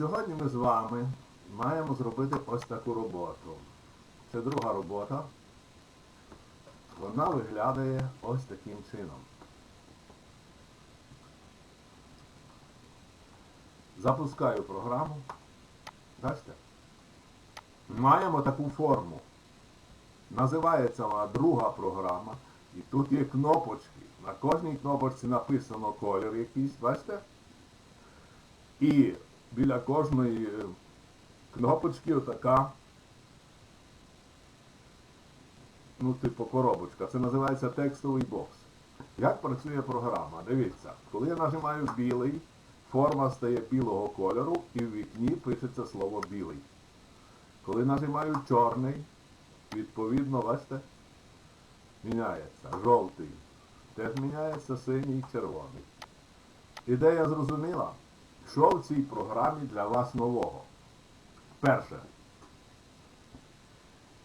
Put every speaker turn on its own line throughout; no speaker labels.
Сьогодні ми з вами маємо зробити ось таку роботу. Це друга робота. Вона виглядає ось таким чином. Запускаю програму. Бачите? Маємо таку форму. Називається вона друга програма. І тут є кнопочки. На кожній кнопочці написано колір якийсь, бачите? І біля кожної е, кнопочки отака, ну, типу коробочка. Це називається текстовий бокс. Як працює програма? Дивіться, коли я нажимаю білий, форма стає білого кольору і в вікні пишеться слово білий. Коли нажимаю чорний, відповідно, бачите, міняється. Жовтий. Теж міняється синій і червоний. Ідея зрозуміла? Що в цій програмі для вас нового? Перше.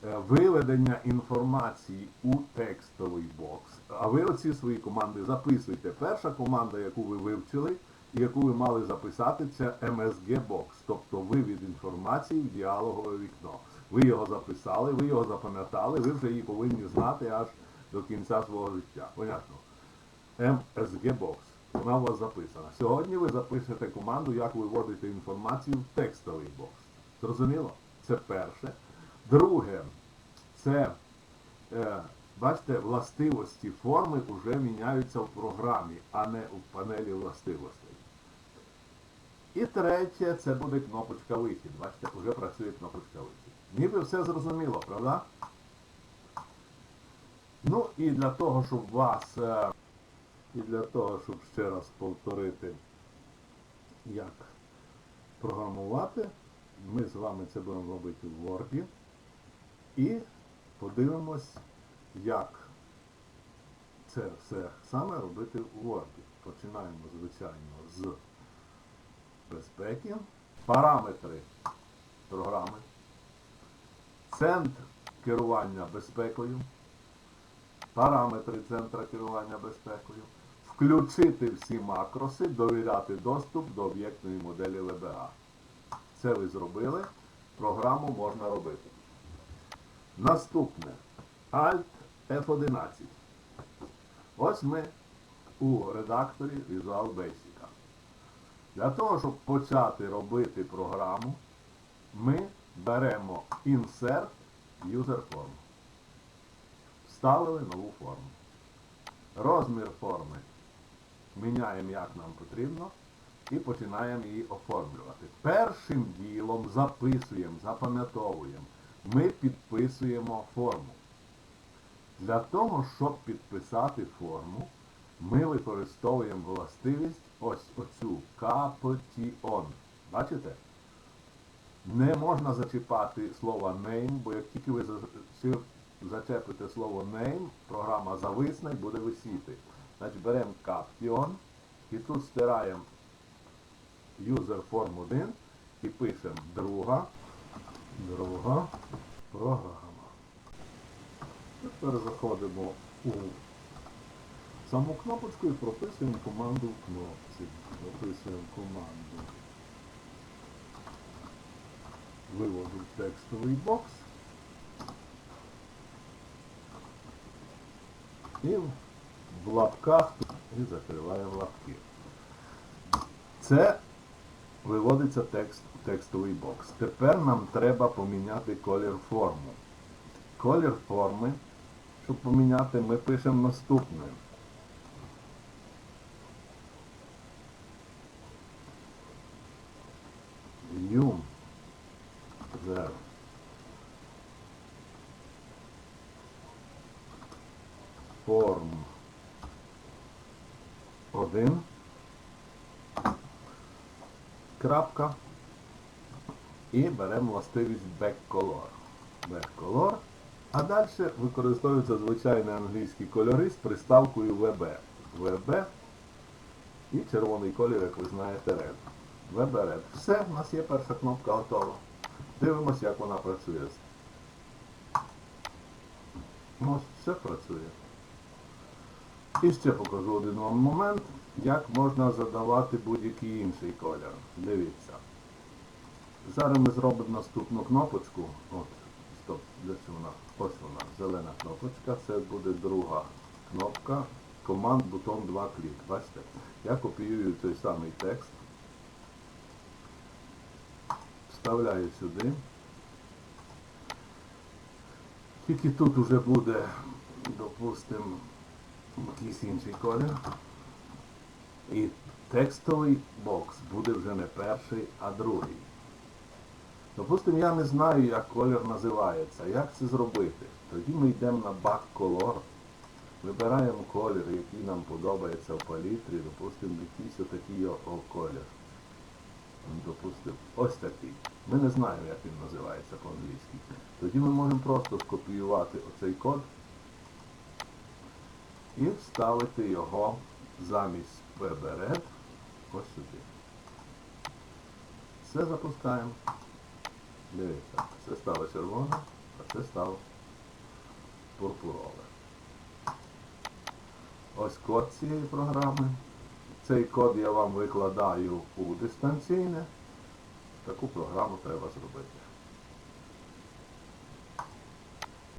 Е, Виведення інформації у текстовий бокс. А ви оці свої команди записуйте. Перша команда, яку ви вивчили, і яку ви мали записати, це MSG Box, тобто вивід інформації в діалогове вікно. Ви його записали, ви його запам'ятали, ви вже її повинні знати аж до кінця свого життя. Понятно? MSG Box. Вона у вас записана. Сьогодні ви запишете команду, як виводити інформацію в текстовий бокс. Зрозуміло? Це перше. Друге, це, е, бачите, властивості форми вже міняються в програмі, а не у панелі властивостей. І третє, це буде кнопочка вихід. Бачите, вже працює кнопочка вихід. Ніби все зрозуміло, правда? Ну і для того, щоб вас. е, і для того, щоб ще раз повторити, як програмувати, ми з вами це будемо робити в Word. І подивимось, як це все саме робити в Word. Починаємо, звичайно, з безпеки, параметри програми, центр керування безпекою параметри центра керування безпекою, включити всі макроси, довіряти доступ до об'єктної моделі VBA. Це ви зробили, програму можна робити. Наступне Alt F11. Ось ми у редакторі Visual Basic. Для того, щоб почати робити програму, ми беремо Insert User Form вставили нову форму. Розмір форми міняємо як нам потрібно і починаємо її оформлювати. Першим ділом записуємо, запам'ятовуємо. Ми підписуємо форму. Для того, щоб підписати форму, ми використовуємо властивість ось оцю Caption. Бачите? Не можна зачіпати слово name, бо як тільки ви зачепите слово name, програма зависне і буде висіти. Значить беремо Caption і тут стираємо user form 1 і пишемо друга, друга програма. Тепер заходимо у саму кнопочку і прописуємо команду в кнопці. Прописуємо команду. Виводу текстовий бокс. І в лапках і закриваємо лапки. Це виводиться текст у текстовий бокс. Тепер нам треба поміняти колір форми. Колір форми, щоб поміняти, ми пишемо наступне. Юм. Zero. форм 1. Крапка. І беремо властивість backcolor. Backcolor. А далі використовуються звичайні англійські кольори з приставкою VB. VB і червоний колір, як ви знаєте, Red. VB Red. Все, у нас є перша кнопка готова. Дивимося, як вона працює. Ось все працює. І ще покажу один вам момент, як можна задавати будь-який інший колір. Дивіться. Зараз ми зробимо наступну кнопочку. От, стоп, де це вона? Ось вона, зелена кнопочка. Це буде друга кнопка. Команд бутон 2 клік. Бачите? Я копіюю той самий текст. Вставляю сюди. Тільки тут вже буде, допустимо, якийсь інший колір. І текстовий бокс буде вже не перший, а другий. Допустимо, я не знаю, як колір називається. Як це зробити? Тоді ми йдемо на бак колор, вибираємо колір, який нам подобається в палітрі, допустимо, якийсь отакий колір. Ну, Допустимо, ось такий. Ми не знаємо, як він називається по-англійськи. Тоді ми можемо просто скопіювати оцей код і вставити його замість PBRED ось сюди. Все запускаємо. Дивіться, це стало червоне, а це стало пурпурове. Ось код цієї програми. Цей код я вам викладаю у дистанційне. Таку програму треба зробити.